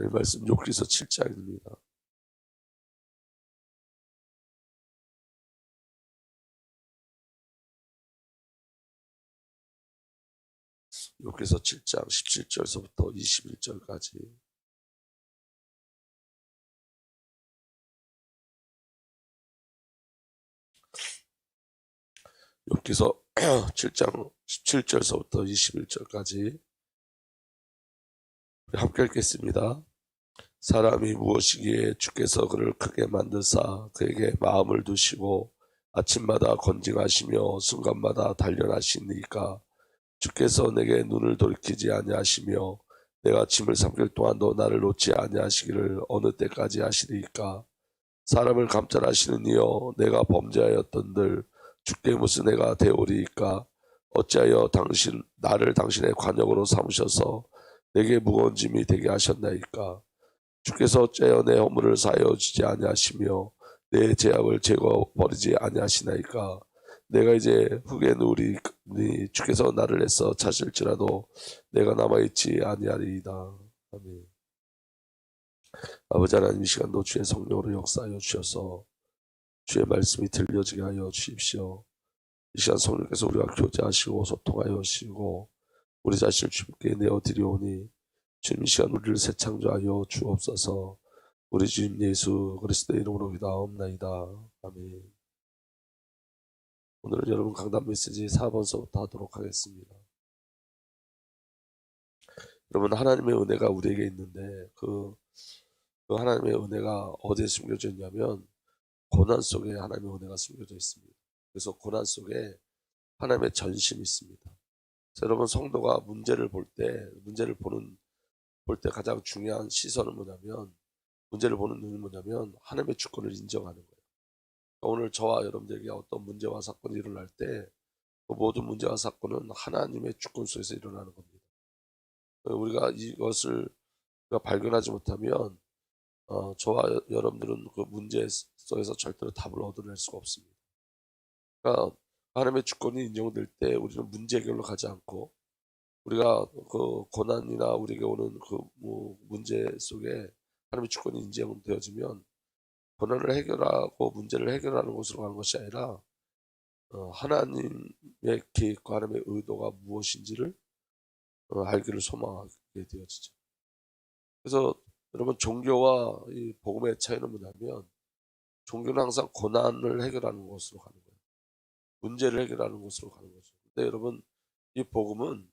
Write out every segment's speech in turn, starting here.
이 말씀 요크리서 7장입니다. 요크리서 7장 17절서부터 21절까지 요크리서 7장 17절서부터 21절까지 함께 읽겠습니다. 사람이 무엇이기에 주께서 그를 크게 만드사 그에게 마음을 두시고 아침마다 건징하시며 순간마다 단련하시니까 주께서 내게 눈을 돌이키지 아니하시며 내가 짐을 삼킬 동안도 나를 놓지 아니하시기를 어느 때까지 하시리까? 사람을 감찰하시는 이여 내가 범죄하였던들 주께 무슨 내가 되오리이까? 어찌하여 당신 나를 당신의 관역으로 삼으셔서 내게 무거운 짐이 되게 하셨나이까 주께서 어찌하여 내 허물을 사하여 주지 아니하시며 내 죄악을 제거 버리지 아니하시나이까? 내가 이제 후에 누리 주께서 나를 애써 차실지라도 내가 남아있지 아니하리이다. 아멘. 아버지 하나님 이 시간도 주의 성령으로 역사하여 주셔서 주의 말씀이 들려지게 하여 주십시오. 이 시간 성령께서 우리와 교제하시고 소통하여 하시고 우리 자신을 주님께 내어드리오니 주님 이 시간 우리를 새 창조하여 주옵소서 우리 주님 예수 그리스도의 이름으로 기도하옵나이다. 아멘 오늘은 여러분 강단 메시지 4번서부터 하도록 하겠습니다. 여러분 하나님의 은혜가 우리에게 있는데 그, 그 하나님의 은혜가 어디에 숨겨져 있냐면 고난 속에 하나님의 은혜가 숨겨져 있습니다. 그래서 고난 속에 하나님의 전심이 있습니다. 여러분 성도가 문제를 볼 때 문제를 보는 볼 때 가장 중요한 시선은 뭐냐면 문제를 보는 눈이 뭐냐면 하나님의 주권을 인정하는 거예요. 그러니까 오늘 저와 여러분들에게 어떤 문제와 사건이 일어날 때 그 모든 문제와 사건은 하나님의 주권 속에서 일어나는 겁니다. 우리가 이것을 우리가 발견하지 못하면 어, 저와 여러분들은 그 문제 속에서 절대로 답을 얻어낼 수가 없습니다. 그러니까 하나님의 주권이 인정될 때 우리는 문제 해결로 가지 않고 우리가 그 고난이나 우리에게 오는 그 뭐 문제 속에 하나님의 주권이 인정되어지면 고난을 해결하고 문제를 해결하는 곳으로 가는 것이 아니라 어, 하나님의 계획과 하나님의 의도가 무엇인지를 어, 알기를 소망하게 되어지죠. 그래서 여러분 종교와 이 복음의 차이는 뭐냐면 종교는 항상 고난을 해결하는 곳으로 가는 거예요. 문제를 해결하는 곳으로 가는 거죠. 근데 여러분 이 복음은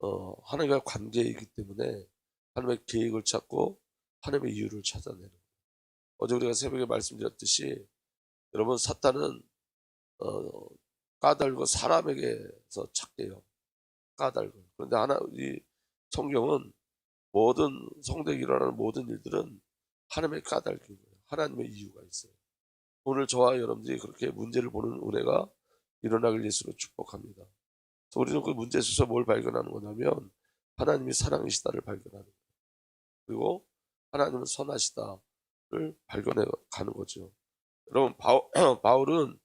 어, 하나님과 관계이기 때문에 하나님의 계획을 찾고 하나님의 이유를 찾아내는 거예요. 어제 우리가 새벽에 말씀드렸듯이 여러분 사탄은 어, 까닭을 사람에게서 찾게요. 까닭을. 그런데 하나 이 성경은 모든 성대에 일어나는 모든 일들은 하나님의 까닭인 거예요. 하나님의 이유가 있어요. 오늘 저와 여러분들이 그렇게 문제를 보는 은혜가 일어나길 예수로 축복합니다. 우리는 그 문제 속에서 뭘 발견하는 거냐면 하나님이 사랑이시다를 발견하는 거예요. 그리고 하나님은 선하시다를 발견해 가는 거죠. 여러분 바울, 은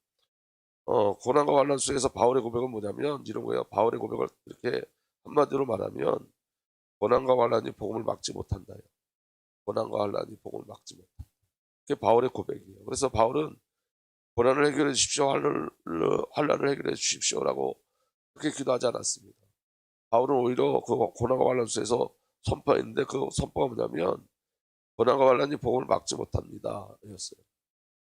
어, 고난과 환란 속에서 바울의 고백은 뭐냐면 이런 거예요. 바울의 고백을 이렇게 한마디로 말하면 고난과 환란이 복음을 막지 못한다. 고난과 환란이 복음을 막지 못한다. 그게 바울의 고백이에요. 그래서 바울은 고난을 해결해 주십시오. 환란을, 환란을 해결해 주십시오라고 그렇게 기도하지 않았습니다. 바울은 오히려 그 고난과 환란 속에서 선포했는데 그 선포가 뭐냐면 고난과 환란이 복음을 막지 못합니다. 였어요.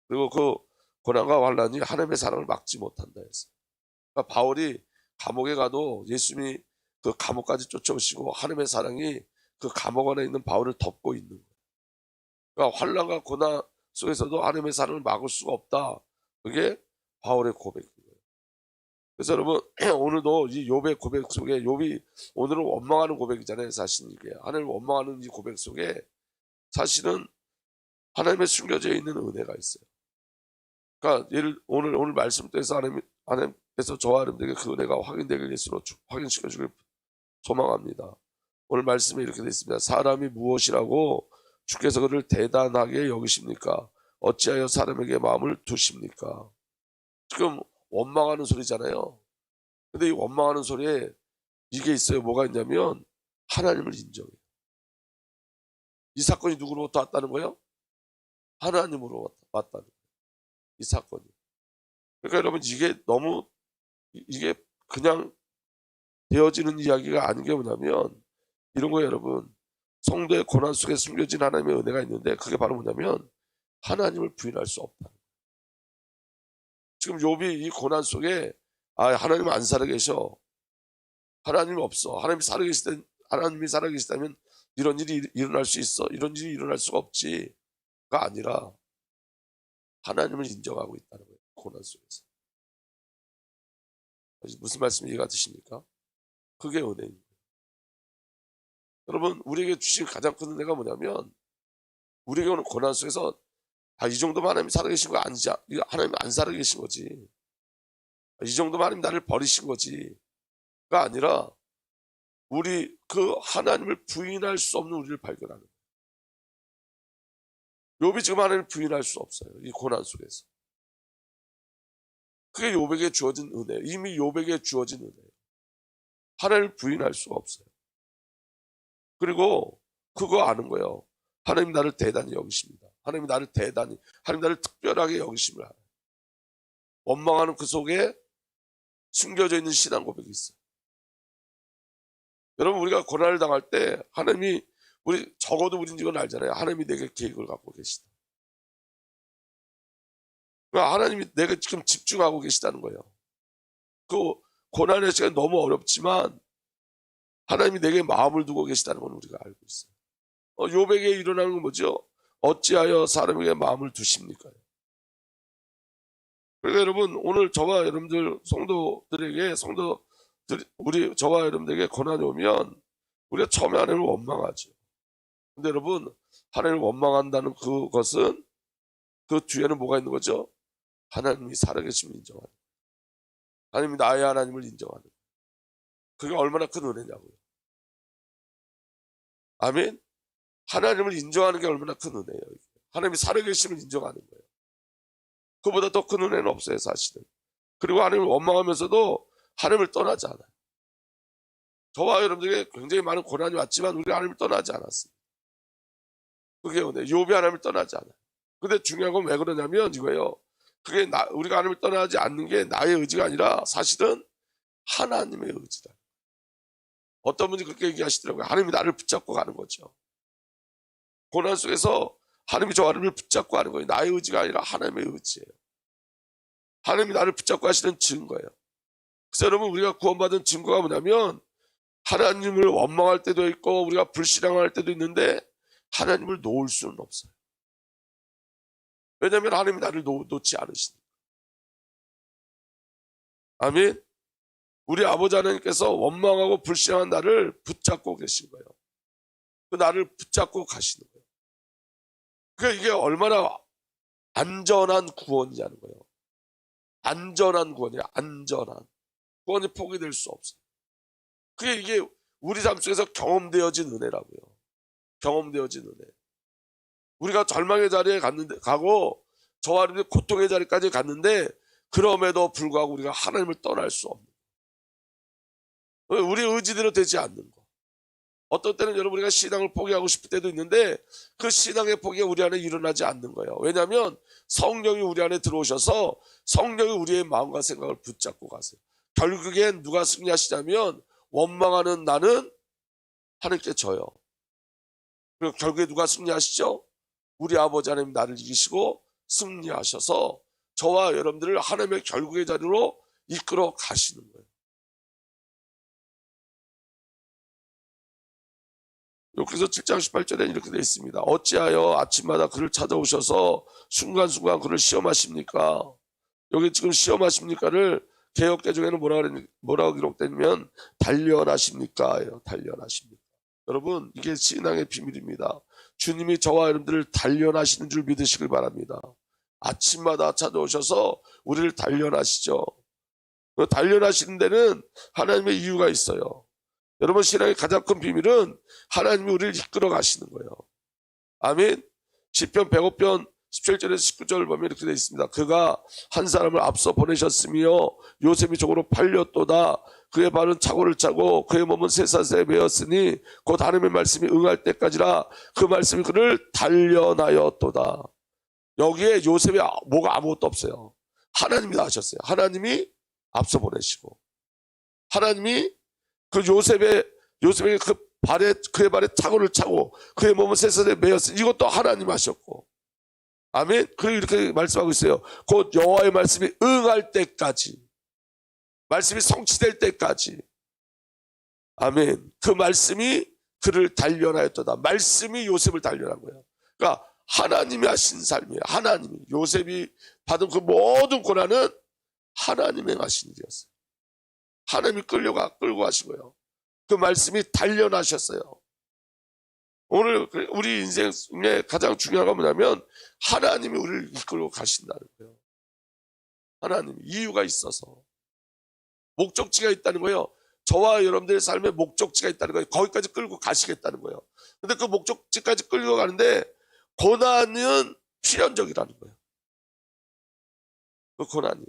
그리고 그 고난과 환란이 하나님의 사랑을 막지 못한다 했어요. 그러니까 바울이 감옥에 가도 예수님이 그 감옥까지 쫓아오시고 하나님의 사랑이 그 감옥 안에 있는 바울을 덮고 있는 거예요. 그러니까 환란과 고난 속에서도 하나님의 사랑을 막을 수가 없다. 그게 바울의 거예요. 그래서 여러분 오늘도 이 욥의 고백 속에 욥이 오늘은 원망하는 고백이잖아요. 사실 이게 하나님을 원망하는 이 고백 속에 사실은 하나님의 숨겨져 있는 은혜가 있어요. 그러니까 예를 오늘 오늘 말씀 때서 하나님 하나님께서 저와 여러분들에게 그 은혜가 확인되길 예수로 확인시켜 주길 소망합니다. 오늘 말씀에 이렇게 되어 있습니다. 사람이 무엇이라고 주께서 그를 대단하게 여기십니까? 어찌하여 사람에게 마음을 두십니까? 지금 원망하는 소리잖아요. 근데 이 원망하는 소리에 이게 있어요. 뭐가 있냐면 하나님을 인정해요. 이 사건이 누구로부터 왔다는 거예요? 하나님으로 왔- 왔다는 거예요. 이 사건이. 그러니까 여러분 이게 너무 이- 이게 그냥 되어지는 이야기가 아닌 게 뭐냐면 이런 거예요 여러분. 성도의 고난 속에 숨겨진 하나님의 은혜가 있는데 그게 바로 뭐냐면 하나님을 부인할 수 없다. 지금 욥이 이 고난 속에 아 하나님 안 살아계셔. 하나님이 없어. 하나님이 살아계실 때 하나님이 살아계시다면 이런 일이 일- 일어날 수 있어. 이런 일이 일어날 수가 없지가 아니라 하나님을 인정하고 있다는 거예요. 고난 속에서. 무슨 말씀 이해가 되십니까? 그게 은혜입니다. 여러분 우리에게 주신 가장 큰 은혜가 뭐냐면 우리에게 오는 고난 속에서 아, 이 정도면 하나님이 살아계신 거 아니지? 이거 하나님이 안 살아계신 거지. 아, 이 정도면 하나님 나를 버리신 거지가 아니라 우리 그 하나님을 부인할 수 없는 우리를 발견하는 거예요. 욥이 지금 하나님을 부인할 수 없어요 이 고난 속에서. 그게 욥에게 주어진 은혜예요 이미 욥에게 주어진 은혜예요 하나님을 부인할 수가 없어요. 그리고 그거 아는 거예요. 하나님 나를 대단히 여기십니다. 하나님 나를 대단히, 하나님 나를 특별하게 여기심을 알아요. 원망하는 그 속에 숨겨져 있는 신앙 고백이 있어요. 여러분 우리가 고난을 당할 때 하나님이 우리 적어도 우린 이건 알잖아요. 하나님이 내게 계획을 갖고 계시다. 그러니까 하나님이 내가 지금 집중하고 계시다는 거예요. 그 고난의 시간이 너무 어렵지만 하나님이 내게 마음을 두고 계시다는 건 우리가 알고 있어요. 어, 요백에 일어나는 건 뭐죠? 어찌하여 사람에게 마음을 두십니까? 그러니까 여러분 오늘 저와 여러분들 성도들에게 성도들 우리 저와 여러분들에게 고난이 오면 우리가 처음에 하나님을 원망하죠. 근데 여러분 하나님을 원망한다는 그것은 그 뒤에는 뭐가 있는 거죠? 하나님이 살아계심을 인정하는. 하나님이 나의 하나님을 인정하는. 그게 얼마나 큰 은혜냐고요. 아멘. 하나님을 인정하는 게 얼마나 큰 은혜예요. 하나님이 살아계심을 인정하는 거예요. 그보다 더 큰 은혜는 없어요, 사실은. 그리고 하나님을 원망하면서도 하나님을 떠나지 않아요. 저와 여러분들에게 굉장히 많은 고난이 왔지만 우리가 하나님을 떠나지 않았습니다. 그게 은혜. 욥이 하나님을 떠나지 않아요. 근데 중요한 건 왜 그러냐면 이거예요. 그게 나, 우리가 하나님을 떠나지 않는 게 나의 의지가 아니라 사실은 하나님의 의지다. 어떤 분이 그렇게 얘기하시더라고요. 하나님이 나를 붙잡고 가는 거죠. 고난 속에서 하나님이 저 하나님을 붙잡고 가는 거예요. 나의 의지가 아니라 하나님의 의지예요. 하나님이 나를 붙잡고 하시는 증거예요. 그래서 여러분 우리가 구원받은 증거가 뭐냐면 하나님을 원망할 때도 있고 우리가 불신앙할 때도 있는데 하나님을 놓을 수는 없어요. 왜냐하면 하나님이 나를 놓, 놓지 않으시니까. 아멘. 우리 아버지 하나님께서 원망하고 불신한 나를 붙잡고 계신 거예요. 그 나를 붙잡고 가시는 거예요. 그러니까 이게 얼마나 안전한 구원이냐는 거예요. 안전한 구원이에요. 안전한. 구원이 포기될 수 없어요. 그게 이게 우리 삶 속에서 경험되어진 은혜라고요. 경험되어진 은혜. 우리가 절망의 자리에 갔는데, 가고, 저와 여러분의 고통의 자리까지 갔는데, 그럼에도 불구하고 우리가 하나님을 떠날 수 없는. 왜? 우리 의지대로 되지 않는 거. 어떤 때는 여러분 우리가 신앙을 포기하고 싶을 때도 있는데 그 신앙의 포기가 우리 안에 일어나지 않는 거예요. 왜냐하면 성령이 우리 안에 들어오셔서 성령이 우리의 마음과 생각을 붙잡고 가세요. 결국엔 누가 승리하시냐면 원망하는 나는 하나님께 져요. 그리고 결국에 누가 승리하시죠? 우리 아버지 하나님 나를 이기시고 승리하셔서 저와 여러분들을 하나님의 결국의 자리로 이끌어 가시는 거예요. 그래서 7장 18절에 이렇게 되어 있습니다. 어찌하여 아침마다 그를 찾아오셔서 순간순간 그를 시험하십니까? 여기 지금 시험하십니까를 개혁개정에는 뭐라 뭐라고 기록되면 단련하십니까? 단련하십니까? 여러분 이게 신앙의 비밀입니다. 주님이 저와 여러분들을 단련하시는 줄 믿으시길 바랍니다. 아침마다 찾아오셔서 우리를 단련하시죠. 그 단련하시는 데는 하나님의 이유가 있어요. 여러분 신앙의 가장 큰 비밀은 하나님이 우리를 이끌어 가시는 거예요. 아멘. 시편 105편 17절에서 19절 보면 이렇게 되어 있습니다. 그가 한 사람을 앞서 보내셨으며 요셉이 적으로 팔렸도다. 그의 발은 차고를 차고 그의 몸은 쇠사슬에 매었으니 곧 하나님의 말씀이 응할 때까지라 그 말씀이 그를 단련하였도다. 여기에 요셉이 아- 뭐가 아무것도 없어요. 하나님이 다 하셨어요. 하나님이 앞서 보내시고 하나님이 그 요셉의 요셉에게 그 발에 그의 발에 차고를 차고 그의 몸은 쇠사슬에 매었으니 이것도 하나님 하셨고 아멘. 그리고 이렇게 말씀하고 있어요. 곧 여호와의 말씀이 응할 때까지 말씀이 성취될 때까지 아멘. 그 말씀이 그를 단련하였도다. 말씀이 요셉을 단련한 거예요. 그러니까 하나님이 하신 삶이에요. 하나님이 요셉이 받은 그 모든 고난은 하나님이 하신 일이었어요. 하나님이 끌려가 끌고 거예요. 그 말씀이 단련하셨어요. 오늘 그 우리 인생의 가장 중요한 건 뭐냐면 하나님이 우리를 이끌고 가신다는 거예요. 하나님 이유가 있어서 목적지가 있다는 거예요. 저와 여러분들의 삶에 목적지가 있다는 거예요. 거기까지 끌고 가시겠다는 거예요. 근데 그 목적지까지 끌고 가는데 고난은 필연적이라는 거예요. 그 고난이.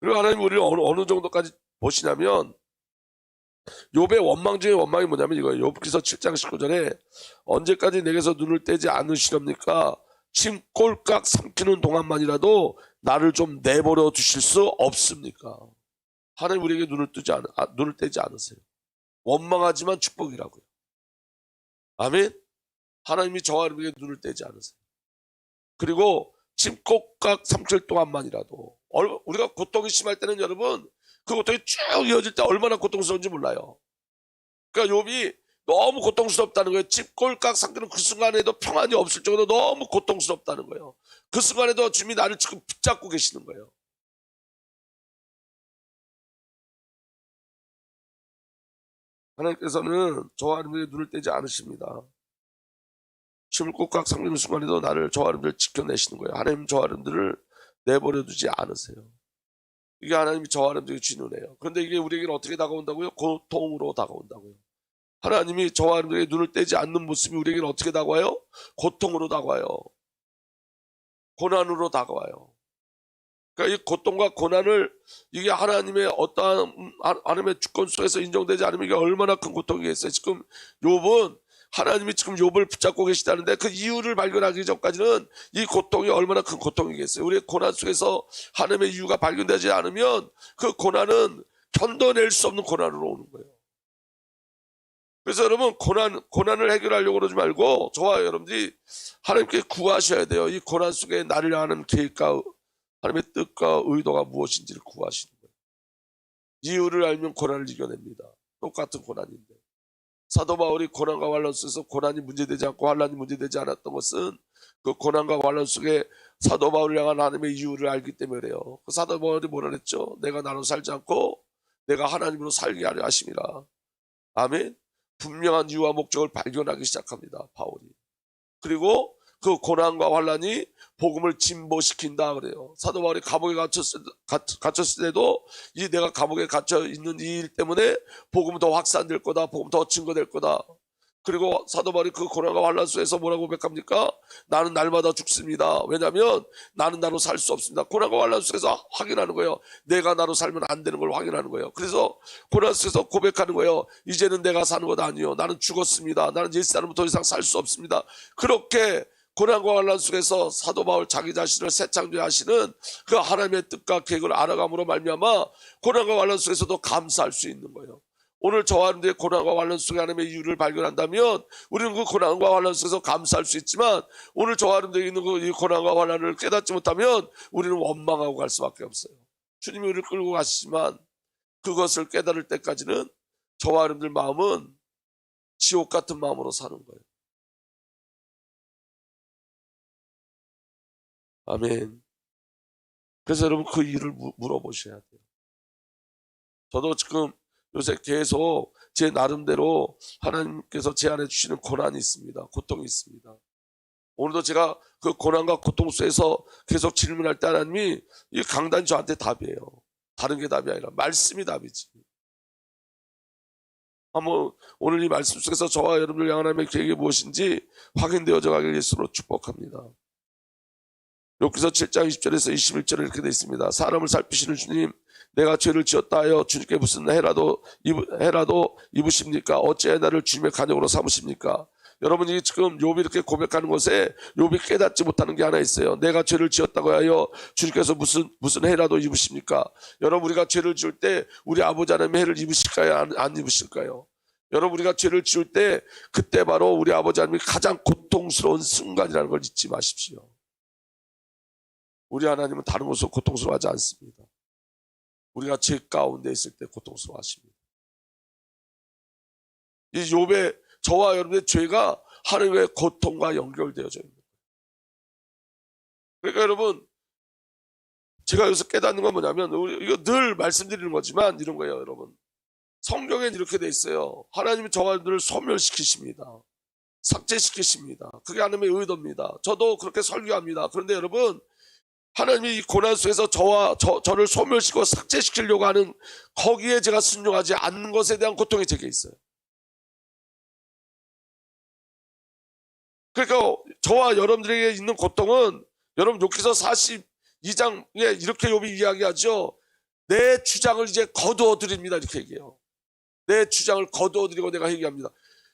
그리고 하나님 우리를 어느, 어느 정도까지 보시냐면 욥의 원망 중에 원망이 뭐냐면 이거예요. 욥기서 7장 19절에 언제까지 내게서 눈을 떼지 않으시렵니까? 침 꼴깍 삼키는 동안만이라도 나를 좀 내버려 두실 수 없습니까? 하나님 우리에게 눈을 뜨지 않, 아, 눈을 떼지 않으세요. 원망하지만 축복이라고요. 아멘. 하나님이 저와 여러분에게 눈을 떼지 않으세요. 그리고 침꼴깍 삼킬 동안만이라도 얼- 우리가 고통이 심할 때는 여러분 그 고통이 쭉 이어질 때 얼마나 고통스러운지 몰라요. 그러니까 욥이 너무 고통스럽다는 거예요. 집 꼴깍 삼키는 그 순간에도 평안이 없을 정도로 너무 고통스럽다는 거예요. 그 순간에도 주님이 나를 지금 붙잡고 계시는 거예요. 하나님께서는 저와 하나님의 눈을 떼지 않으십니다. 꼴깍 삼키는 순간에도 나를 저와 하나님을 지켜내시는 거예요. 하나님 저와 하나님들을 내버려 두지 않으세요. 이게 하나님이 저와 하나님에게 주는 은혜예요. 그런데 이게 우리에게는 어떻게 다가온다고요? 고통으로 다가온다고요. 하나님이 저와 하나님에게 눈을 떼지 않는 모습이 우리에게는 어떻게 다가와요? 고통으로 다가와요. 고난으로 다가와요. 그러니까 이 고통과 고난을 이게 하나님의 어떠한 음, 하- 하나님의 주권 속에서 인정되지 않으면 이게 얼마나 큰 고통이겠어요. 지금 욥은 하나님이 지금 욥을 붙잡고 계시다는데 그 이유를 발견하기 전까지는 이 고통이 얼마나 큰 고통이겠어요. 우리의 고난 속에서 하나님의 이유가 발견되지 않으면 그 고난은 견뎌낼 수 없는 고난으로 오는 거예요. 그래서 여러분 고난 고난을 해결하려고 그러지 말고 저와 여러분들이 하나님께 구하셔야 돼요. 이 고난 속에 나를 향하는 계획과 하나님의 뜻과 의도가 무엇인지를 구하시는 거예요. 이유를 알면 고난을 이겨냅니다. 똑같은 고난인데. 사도 바울이 고난과 환란 속에서 고난이 문제되지 않고 환란이 문제되지 않았던 것은 그 고난과 환란 속에 사도 바울을 향한 하나님의 이유를 알기 때문에 그래요. 그 사도 바울이 뭐라 그랬죠? 내가 나로 살지 않고 내가 하나님으로 살게 하려 하심이라. 아멘. 분명한 이유와 목적을 발견하기 시작합니다. 바울이. 그리고 그 고난과 환란이 복음을 진보시킨다 그래요. 사도 바울이 감옥에 갇혔을, 갇, 갇혔을 때도 이 내가 감옥에 갇혀 있는 이 일 때문에 복음은 더 확산될 거다. 복음 더 증거될 거다. 그리고 사도 바울이 그 고난과 환란 속에서 뭐라고 고백합니까? 나는 날마다 죽습니다. 왜냐하면 나는 나로 살 수 없습니다. 고난과 환란 속에서 확인하는 거예요. 내가 나로 살면 안 되는 걸 확인하는 거예요. 그래서 고난 속에서 고백하는 거예요. 이제는 내가 사는 것 아니요. 나는 죽었습니다. 나는 옛사람은 더 이상 살 수 없습니다. 그렇게 고난과 환란 속에서 사도 바울 자기 자신을 새 창조하시는 그 하나님의 뜻과 계획을 알아감으로 말미암아 고난과 환란 속에서도 감사할 수 있는 거예요. 오늘 저와 여러분들의 고난과 환란 속에 하나님의 이유를 발견한다면 우리는 그 고난과 환란 속에서 감사할 수 있지만 오늘 저와 여러분들이 있는 그이 고난과 환란을 깨닫지 못하면 우리는 원망하고 갈 수밖에 없어요. 주님이 우리를 끌고 가시지만 그것을 깨달을 때까지는 저와 여러분들 마음은 지옥 같은 마음으로 사는 거예요. 아멘. 그래서 여러분 그 일을 무- 물어보셔야 돼요. 저도 지금 요새 계속 제 나름대로 하나님께서 제 안에 주시는 고난이 있습니다. 고통이 있습니다. 오늘도 제가 그 고난과 고통 속에서 계속 질문할 때 하나님이 이 강단이 저한테 답이에요. 다른 게 답이 아니라 말씀이 답이지. 한번 오늘 이 말씀 속에서 저와 여러분들 향한 하나님의 계획이 무엇인지 확인되어져 가길 예수로 축복합니다. 여기서 7장 20절에서 21절에 이렇게 되어 있습니다. 사람을 살피시는 주님, 내가 죄를 지었다 하여 주님께 무슨 해라도 입, 해라도 입으십니까? 어찌해 나를 주님의 간역으로 삼으십니까? 여러분이 지금 욥이 이렇게 고백하는 것에 욥이 깨닫지 못하는 게 하나 있어요. 내가 죄를 지었다고 하여 주님께서 무슨 무슨 해라도 입으십니까? 여러분 우리가 죄를 지을 때 우리 아버지 하나님의 해를 입으실까요? 안, 안 입으실까요? 여러분 우리가 죄를 지을 때 그때 바로 우리 아버지 하나님이 가장 고통스러운 순간이라는 걸 잊지 마십시오. 우리 하나님은 다른 것으로 고통스러워하지 않습니다. 우리가 죄 가운데 있을 때 고통스러워하십니다. 이 욥의 저와 여러분의 죄가 하나님의 고통과 연결되어져 있는 거예요. 그러니까 여러분 제가 여기서 깨닫는 건 뭐냐면 이거 늘 말씀드리는 거지만 이런 거예요, 여러분. 성경엔 이렇게 돼 있어요. 하나님이 저와 여러분들을 소멸시키십니다. 삭제시키십니다. 그게 하나님의 의도입니다. 저도 그렇게 설교합니다. 그런데 여러분 하나님이 이 고난 속에서 저와 저, 저를 소멸시키고 삭제시키려고 하는 거기에 제가 순종하지 않는 것에 대한 고통이 제게 있어요. 그러니까 저와 여러분들에게 있는 고통은 여러분 욕기서 42장에 이렇게 욥이 이야기하죠. 내 주장을 이제 거두어 드립니다. 이렇게 얘기해요. 내 주장을 거두어 드리고 내가 얘기합니다.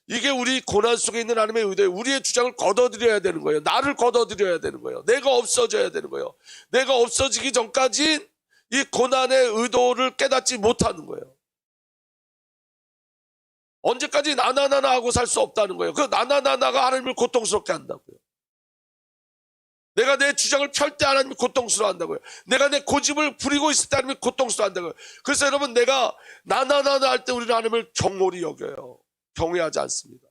이게 우리 고난 속에 있는 하나님의 의도예요. 우리의 주장을 걷어들여야 되는 거예요. 나를 걷어들여야 되는 거예요. 내가 없어져야 되는 거예요. 내가 없어지기 전까지 이 고난의 의도를 깨닫지 못하는 거예요. 언제까지 나나나나 하고 살 수 없다는 거예요. 그 나나나나가 하나님을 고통스럽게 한다고요. 내가 내 주장을 펼 때 하나님이 고통스러워 한다고요. 내가 내 고집을 부리고 있을 때 하나님이 고통스러워 한다고요. 그래서 여러분 내가 나나나나 할 때 우리는 하나님을 경홀히 여겨요. 경외하지 않습니다.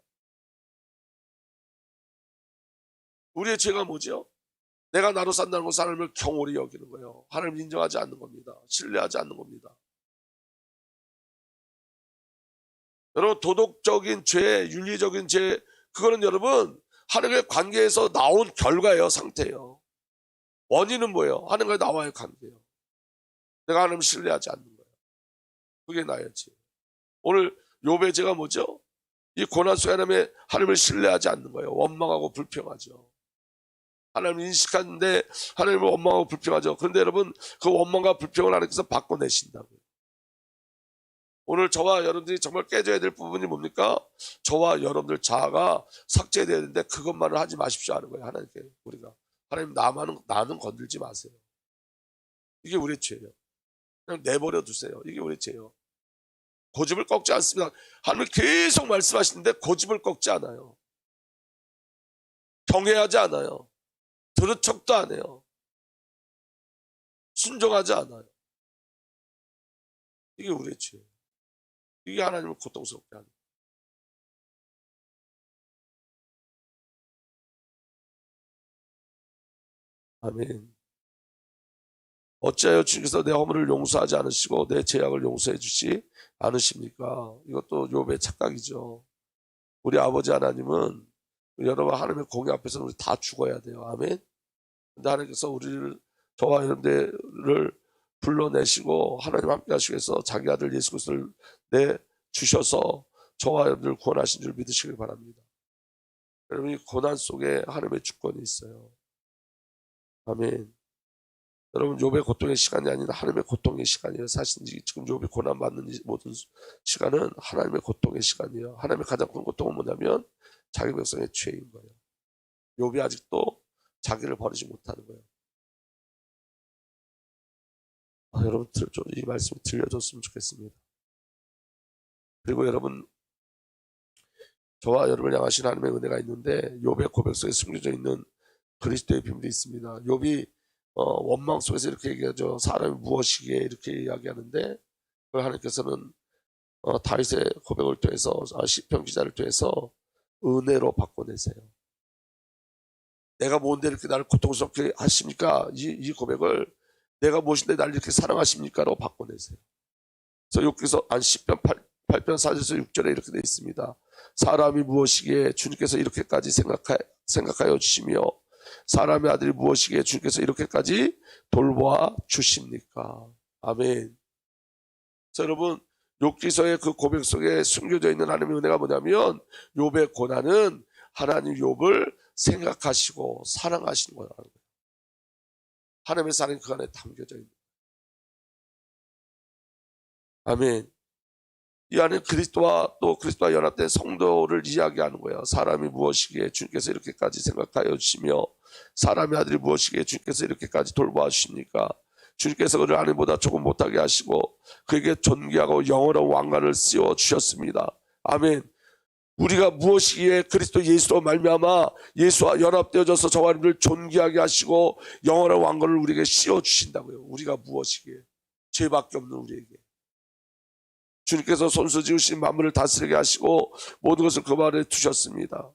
우리의 죄가 뭐죠? 내가 나로 산다는 것은 하나님을 경홀히 여기는 거예요. 하나님을 인정하지 않는 겁니다. 신뢰하지 않는 겁니다. 여러분 도덕적인 죄, 윤리적인 죄 그거는 여러분 하나님의 관계에서 나온 결과예요, 상태예요. 원인은 뭐예요? 하나님과 나와의 관계예요. 내가 하나님을 신뢰하지 않는 거예요. 그게 죄. 오늘 요배 죄가 뭐죠? 이 고난 속에 하나님의 하나님을 신뢰하지 않는 거예요. 원망하고 불평하죠. 하나님 인식하는데 하나님을 원망하고 불평하죠. 그런데 여러분 그 원망과 불평을 하나님께서 바꿔내신다고요. 오늘 저와 여러분들이 정말 깨져야 될 부분이 뭡니까? 저와 여러분들 자아가 삭제돼야 되는데 그것만을 하지 마십시오 하는 거예요. 하나님께 우리가 하나님 나만은 나는 건들지 마세요. 이게 우리의 죄예요. 그냥 내버려 두세요. 이게 우리의 죄예요. 고집을 꺾지 않습니다. 하나님 계속 말씀하시는데 고집을 꺾지 않아요. 경외하지 않아요. 들은 척도 안 해요. 순종하지 않아요. 이게 우리의 죄예요. 이게 하나님을 고통스럽게 하는. 아멘. 어찌하여 주께서 내 허물을 용서하지 않으시고 내 죄악을 용서해 주시 않으십니까? 이것도 욥의 착각이죠. 우리 아버지 하나님은 여러분 하나님의 공의 앞에서는 우리 다 죽어야 돼요. 아멘. 근데 하나님께서 우리를 저와 여러분들을 불러내시고 하나님 함께 하시기 위해서 자기 아들 예수 그리스도를 내 주셔서 저와 여러분들 구원하신 줄 믿으시길 바랍니다. 여러분이 고난 속에 하나님의 주권이 있어요. 아멘. 여러분 욥의 고통의 시간이 아니라 하나님의 고통의 시간이에요. 사실 지금 욥이 고난 받는 이 모든 시간은 하나님의 고통의 시간이에요. 하나님의 가장 큰 고통은 뭐냐면 자기 백성의 죄인 거예요. 욥이 아직도 자기를 버리지 못하는 거예요. 아, 여러분 들, 이 말씀이 들려줬으면 좋겠습니다. 그리고 여러분 저와 여러분을 향하신 하나님의 은혜가 있는데 욥의 고백 속에 숨겨져 있는 그리스도의 비밀이 있습니다. 욥이 어, 원망 속에서 이렇게 얘기하죠. 사람이 무엇이기에 이렇게 이야기하는데 그걸 하나님께서는 어, 다윗의 고백을 통해서 아, 시편 기자를 통해서 은혜로 바꿔내세요. 내가 뭔데 이렇게 나를 고통스럽게 하십니까? 이, 이 고백을 내가 무엇인데 나를 이렇게 사랑하십니까?로 바꿔내세요. 그래서 여기서 안 시편 8, 8편 4절에서 6절에 이렇게 되어 있습니다. 사람이 무엇이기에 주님께서 이렇게까지 생각하, 생각하여 주시며 사람의 아들이 무엇이기에 주께서 이렇게까지 돌보아 주십니까? 아멘. 자, 여러분, 욥기서의 그 고백 속에 숨겨져 있는 하나님의 은혜가 뭐냐면 욥의 고난은 하나님 욥을 생각하시고 사랑하시는 거라는 거예요. 하나님의 사랑이 그 안에 담겨져 있는 거예요. 아멘. 이 안에 그리스도와 또 그리스도와 연합된 성도를 이야기하는 거예요. 사람이 무엇이기에 주님께서 이렇게까지 생각하여 주시며 사람의 아들이 무엇이기에 주님께서 이렇게까지 돌보아 주십니까? 주님께서 그를 아내보다 조금 못하게 하시고 그에게 존귀하고 영원한 왕관을 씌워 주셨습니다. 아멘. 우리가 무엇이기에 그리스도 예수로 말미암아 예수와 연합되어져서 저와 여러분을 존귀하게 하시고 영원한 왕관을 우리에게 씌워 주신다고요. 우리가 무엇이기에 죄밖에 없는 우리에게 주님께서 손수 지으신 만물을 다스리게 하시고 모든 것을 그 발에 두셨습니다.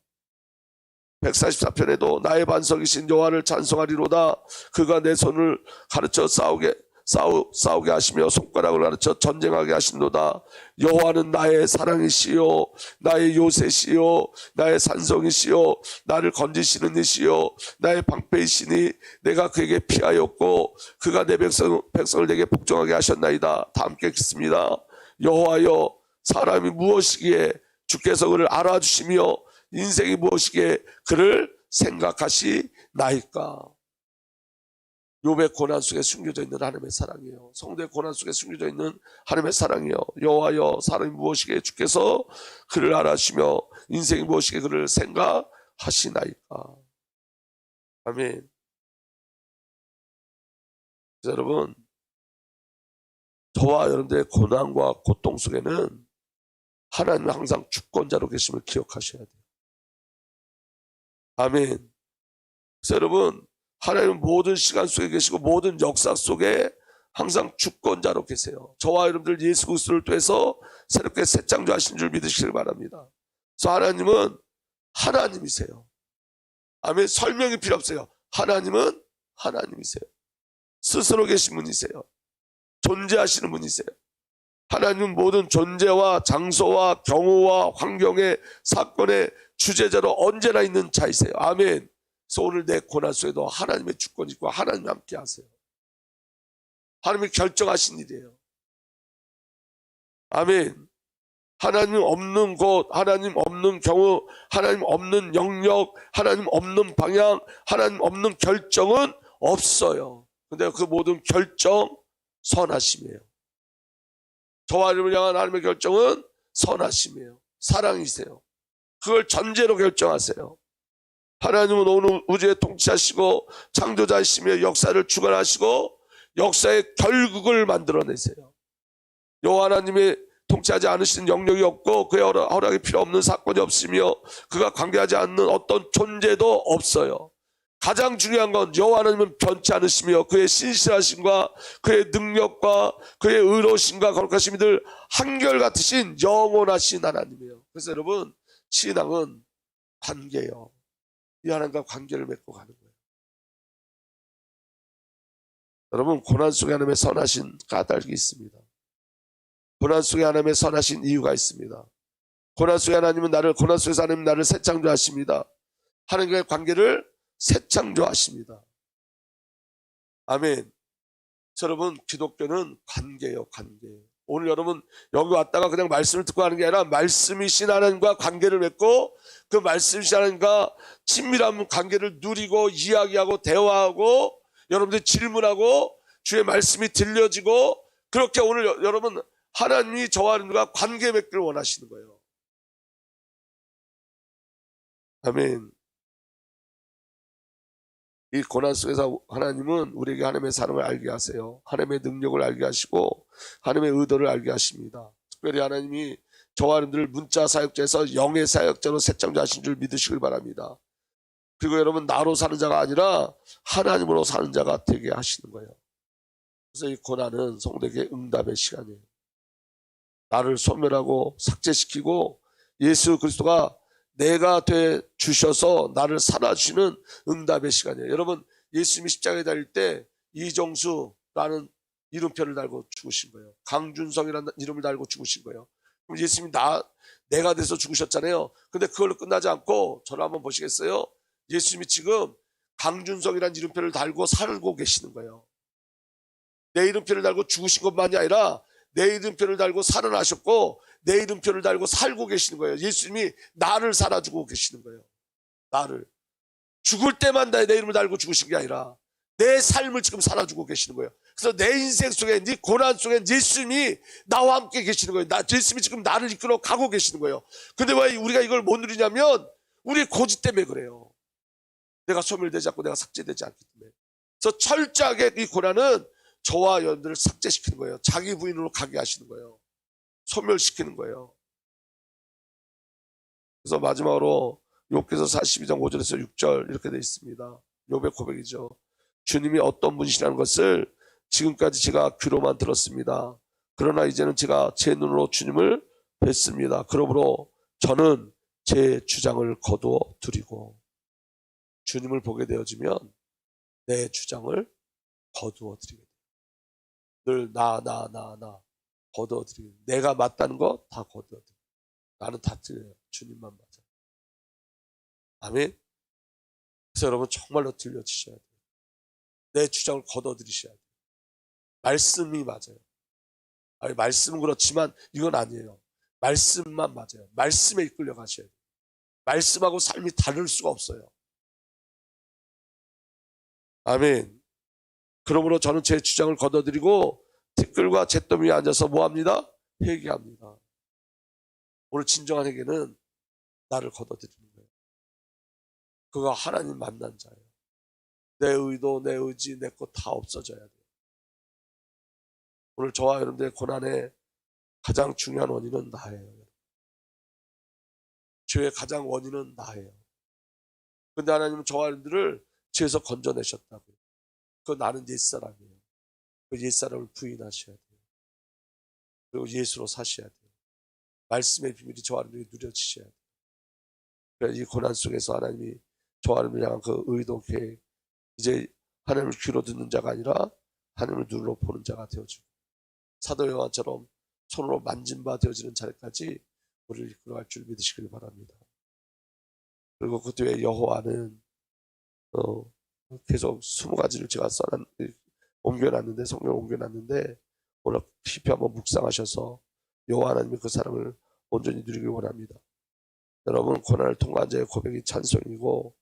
144편에도 나의 반석이신 여호와를 찬송하리로다. 그가 내 손을 가르쳐 싸우게 싸우, 싸우게 하시며 손가락을 가르쳐 전쟁하게 하신도다. 여호와는 나의 사랑이시요 나의 요새시요 나의 산성이시요 나를 건지시는 이시요 나의 방패이시니 내가 그에게 피하였고 그가 내 백성, 백성을 내게 복종하게 하셨나이다. 다 함께 읽습니다 여호와여 사람이 무엇이기에 주께서 그를 알아주시며 인생이 무엇이기에 그를 생각하시나이까 욥의 고난 속에 숨겨져 있는 하나님의 사랑이에요. 성도의 고난 속에 숨겨져 있는 하나님의 사랑이요. 여호와여 사람이 무엇이기에 주께서 그를 알아주시며 인생이 무엇이기에 그를 생각하시나이까. 아멘. 여러분 저와 여러분들의 고난과 고통 속에는 하나님은 항상 주권자로 계심을 기억하셔야 돼요. 아멘. 그래서 여러분 하나님은 모든 시간 속에 계시고 모든 역사 속에 항상 주권자로 계세요. 저와 여러분들 예수 그리스도를 통해서 새롭게 새 창조하신 줄 믿으시길 바랍니다. 그래서 하나님은 하나님이세요. 아멘. 설명이 필요 없어요. 하나님은 하나님이세요. 스스로 계신 분이세요. 존재하시는 분이세요. 하나님은 모든 존재와 장소와 경우와 환경의 사건의 주제자로 언제나 있는 자이세요. 아멘. 그래서 오늘 내 고난 속에도 하나님의 주권이 있고 하나님이 함께 하세요. 하나님이 결정하신 일이에요. 아멘. 하나님 없는 곳, 하나님 없는 경우, 하나님 없는 영역, 하나님 없는 방향, 하나님 없는 결정은 없어요. 근데 그 모든 결정 선하심이에요. 저와 여러분을 향한 하나님의 결정은 선하심이에요. 사랑이세요. 그걸 전제로 결정하세요. 하나님은 오늘 우주에 통치하시고 창조자이시며 역사를 주관하시고 역사의 결국을 만들어내세요. 여호와 하나님의 통치하지 않으시는 영역이 없고 그의 허락- 허락이 필요 없는 사건이 없으며 그가 관계하지 않는 어떤 존재도 없어요. 가장 중요한 건 여호와 하나님은 변치 않으시며 그의 신실하심과 그의 능력과 그의 의로우심과 거룩하심이 늘 한결같으신 영원하신 하나님이에요. 그래서 여러분 신앙은 관계예요. 이 하나님과 관계를 맺고 가는 거예요. 여러분 고난 속에 하나님의 선하신 까닭이 있습니다. 고난 속에 하나님의 선하신 이유가 있습니다. 고난 속에 하나님은 나를 고난 속에서 하나님 나를 새 창조하십니다. 하나님과의 관계를 새 창조하십니다. 아멘. 여러분 기독교는 관계예요, 관계. 오늘 여러분 여기 왔다가 그냥 말씀을 듣고 하는 게 아니라 말씀이신 하나님과 관계를 맺고 그 말씀이신 하나님과 친밀한 관계를 누리고 이야기하고 대화하고 여러분들 질문하고 주의 말씀이 들려지고 그렇게 오늘 여- 여러분 하나님이 저와 여러분과 관계 맺기를 원하시는 거예요. 아멘. 이 고난 속에서 하나님은 우리에게 하나님의 사랑을 알게 하세요. 하나님의 능력을 알게 하시고 하나님의 의도를 알게 하십니다. 특별히 하나님이 저와 여러분들을 문자 사역자에서 영의 사역자로 새창조하신 줄 믿으시길 바랍니다. 그리고 여러분 나로 사는 자가 아니라 하나님으로 사는 자가 되게 하시는 거예요. 그래서 이 고난은 성도에게 응답의 시간이에요. 나를 소멸하고 삭제시키고 예수 그리스도가 내가 돼 주셔서 나를 살아주시는 응답의 시간이에요. 여러분 예수님이 십자가에 달릴 때 이정수라는 이름표를 달고 죽으신 거예요. 강준성이라는 이름을 달고 죽으신 거예요. 그럼 예수님이 나 내가 돼서 죽으셨잖아요. 근데 그걸로 끝나지 않고 저를 한번 보시겠어요? 예수님이 지금 강준성이라는 이름표를 달고 살고 계시는 거예요. 내 이름표를 달고 죽으신 것만이 아니라 내 이름표를 달고 살아나셨고 내 이름표를 달고 살고 계시는 거예요. 예수님이 나를 살아주고 계시는 거예요. 나를 죽을 때만 내 이름을 달고 죽으신 게 아니라 내 삶을 지금 살아주고 계시는 거예요. 그래서 내 인생 속에 네 고난 속에 예수님이 나와 함께 계시는 거예요. 나 예수님이 지금 나를 이끌어 가고 계시는 거예요. 근데 왜 우리가 이걸 못 누리냐면 우리 고집 때문에 그래요. 내가 소멸되지 않고 내가 삭제되지 않기 때문에. 그래서 철저하게 이 고난은 저와 여러분들을 삭제시키는 거예요. 자기 부인으로 가게 하시는 거예요. 소멸시키는 거예요. 그래서 마지막으로 욥기서 42장 5절에서 6절 이렇게 되어 있습니다. 욥의 고백이죠. 주님이 어떤 분이시라는 것을 지금까지 제가 귀로만 들었습니다. 그러나 이제는 제가 제 눈으로 주님을 뵀습니다. 그러므로 저는 제 주장을 거두어 드리고 주님을 보게 되어지면 내 주장을 거두어 드리게 돼요. 늘 나, 나, 나, 나 돼요. 내가 맞다는 거다 드려요. 나는 다 틀려요. 주님만 맞아요. 아멘. 그래서 여러분 정말로 들려주셔야 돼요. 내 주장을 거둬들이셔야 돼요. 말씀이 맞아요. 아니, 말씀은 그렇지만 이건 아니에요. 말씀만 맞아요. 말씀에 이끌려 가셔야 돼요. 말씀하고 삶이 다를 수가 없어요. 아멘. 그러므로 저는 제 주장을 거둬들이고 티끌과 잿더미 위에 앉아서 뭐합니다? 회개합니다. 오늘 진정한 회개는 나를 거둬들이는 거예요. 그가 하나님 만난 자예요. 내 의도, 내 의지, 내 것 다 없어져야 돼요. 오늘 저와 여러분들의 고난의 가장 중요한 원인은 나예요. 죄의 가장 원인은 나예요. 근데 하나님은 저와 여러분들을 죄에서 건져내셨다고요. 그 나는 옛사람이에요. 그 옛사람을 부인하셔야 돼요. 그리고 예수로 사셔야 돼요. 말씀의 비밀이 저와 여러분들이 누려지셔야 돼요. 그래서 이 고난 속에서 하나님이 여러분을 향한 그 의도 계획, 이제 하나님을 귀로 듣는 자가 아니라 하나님을 눈으로 보는 자가 되어주고 사도 요한처럼 손으로 만진 바 되어지는 자리까지 우리를 이끌어갈 줄 믿으시길 바랍니다. 그리고 그 뒤에 여호와는 어, 계속 스무 가지를 제가 써놨 옮겨놨는데 성경 옮겨놨는데 오늘 깊이 한번 묵상하셔서 여호와 하나님이 그 사람을 온전히 누리길 원합니다. 여러분 고난을 통과한 자의 고백이 찬송이고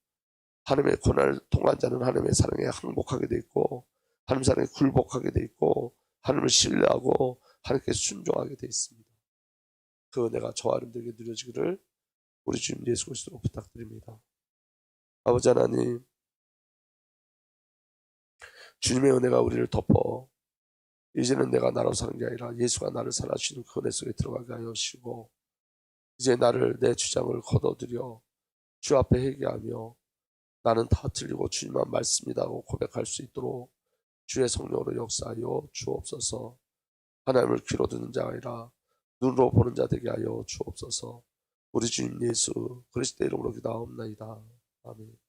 하나님의 고난을 통과한 자는 하나님의 사랑에 항복하게 돼 있고 하나님 사랑에 굴복하게 돼 있고 하나님을 신뢰하고 하나님께 순종하게 돼 있습니다. 그 은혜가 저와 여러분들에게 누려지기를 우리 주님 예수 그리스도로 부탁드립니다. 아버지 하나님 주님의 은혜가 우리를 덮어 이제는 내가 나로 사는 게 아니라 예수가 나를 살아주시는 그 은혜 속에 들어가게 하여 주시고 이제 나를 내 주장을 거둬들여 주 앞에 회개하며 나는 다 틀리고 주님만 말씀이다고 고백할 수 있도록 주의 성령으로 역사하여 주옵소서. 하나님을 귀로 듣는 자가 아니라 눈으로 보는 자 되게 하여 주옵소서. 우리 주님 예수 그리스도 이름으로 기도하옵나이다. 아멘